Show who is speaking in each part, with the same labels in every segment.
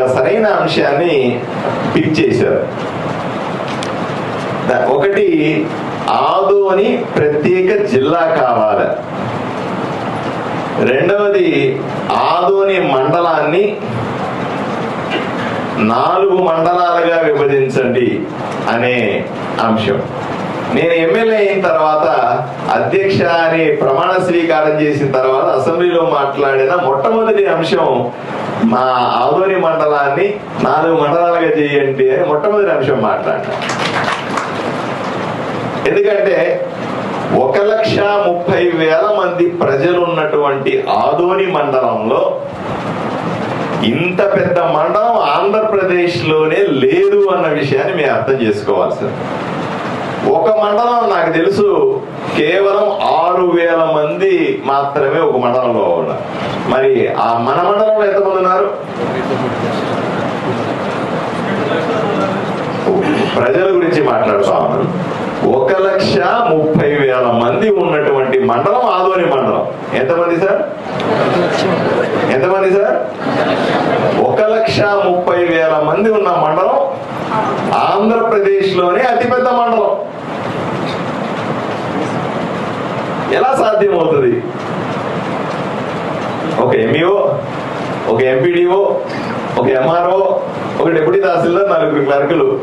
Speaker 1: ఒక సరైన అంశాన్ని పిక్ చేశారు. ఒకటి ఆదోని ప్రత్యేక జిల్లా కావాలి. రెండవది ఆదోని మండలాన్ని నాలుగు మండలాలుగా విభజించండి అనే అంశం. నేను ఎమ్మెల్యే అయిన తర్వాత అధ్యక్ష అని ప్రమాణ స్వీకారం చేసిన తర్వాత అసెంబ్లీలో మాట్లాడిన మొట్టమొదటి అంశం మా ఆదోని మండలాన్ని నాలుగు మండలాలుగా చేయండి అని మొట్టమొదటి అంశం మాట్లాడినా ఎందుకంటే ఒక లక్ష ముప్పై వేల మంది ప్రజలు ఉన్నటువంటి ఆదోని మండలంలో ఇంత పెద్ద మండలం ఆంధ్రప్రదేశ్లోనే లేదు అన్న విషయాన్ని మేము అర్థం చేసుకోవాలి సార్ ఒక మండలం నాకు తెలుసు కేవలం ఆరు వేల మంది మాత్రమే ఒక మండలంలో ఉన్నారు. మరి ఆ మన మండలంలో ఎంతమంది ఉన్నారు? ప్రజల గురించి మాట్లాడుతా ఉన్నాను ఒక లక్ష ముప్పై వేల మంది ఉన్నటువంటి మండలం ఆదోని మండలం. ఎంతమంది సార్? ఎంతమంది సార్? ఒక లక్ష ముప్పై వేల మంది ఉన్న మండలం ఆంధ్రప్రదేశ్లోనే అతిపెద్ద మండలం. ఎలా సాధ్యమవుతుంది? ఒక ఎంఈఓ ఒక ఎంపీడీఓ ఒక ఎంఆర్ఓ ఒక డిప్యూటీ తహసీల్దార్ నలుగురు క్లర్కులు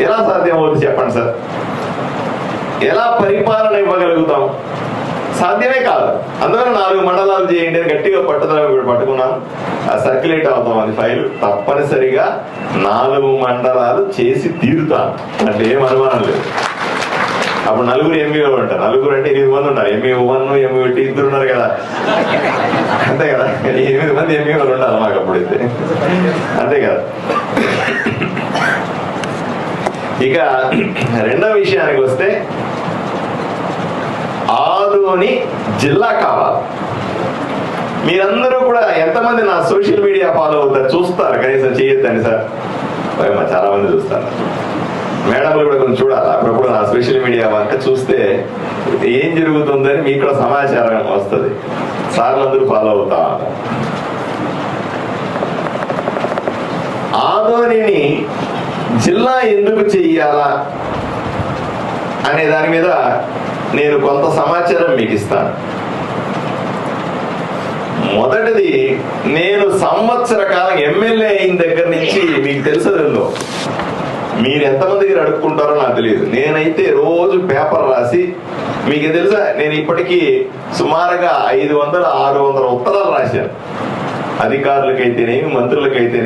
Speaker 1: ఎలా సాధ్యమవుతుంది చెప్పండి సార్? ఎలా పరిపాలన ఇవ్వగలుగుతాం? సాధ్యమే కాదు. అందువల్ల నాలుగు మండలాలు చేయండి అని గట్టిగా పట్టుదల ఇప్పుడు పట్టుకున్నాను. ఆ సర్క్యులేట్ అవుతాం అది ఫైల్ తప్పనిసరిగా నాలుగు మండలాలు చేసి తీరుతాను. అంటే ఏం అనుమానం లేదు. అప్పుడు నలుగురు ఎంఈఓ ఉంటారు. నలుగురు అంటే ఎనిమిది మంది ఉన్నారు. ఎంఈఓ వన్ ఎంఈఓ టీ ఇద్దరు ఉన్నారు కదా. అంతే కదా? ఎనిమిది మంది ఎంఈఓలు ఉండాలి మాకు అప్పుడైతే అంతే కదా? ఇక రెండవ విషయానికి వస్తే ఆదోని జిల్లా కావాలి. మీరందరూ కూడా ఎంతమంది నా సోషల్ మీడియా ఫాలో అవుతారు? చూస్తారు. కనీసం చేయొద్దని సార్. చాలా మంది చూస్తారు. మేడంలు కూడా కొంచెం చూడాలి? అప్పుడప్పుడు నా సోషల్ మీడియా వంక చూస్తే ఏం జరుగుతుందని మీకు కూడా సమాచారం వస్తుంది. సార్లు అందరూ ఫాలో అవుతా ఉన్నారు. ఆదోనిని జిల్లా ఎందుకు చెయ్యాలా అనే దాని మీద నేను కొంత సమాచారం మీకు ఇస్తాను. మొదటిది నేను సంవత్సర కాలం ఎమ్మెల్యే అయిన దగ్గర నుంచి మీకు తెలుసు మీరు ఎంతమందికి అడుక్కుంటారో నాకు తెలియదు. నేనైతే రోజు పేపర్ రాసి మీకు తెలుసా నేను ఇప్పటికీ సుమారుగా ఐదు వందల ఆరు వందల ఉత్తరాలు రాశాను. అధికారులకైతేనేమి మంత్రులకైతే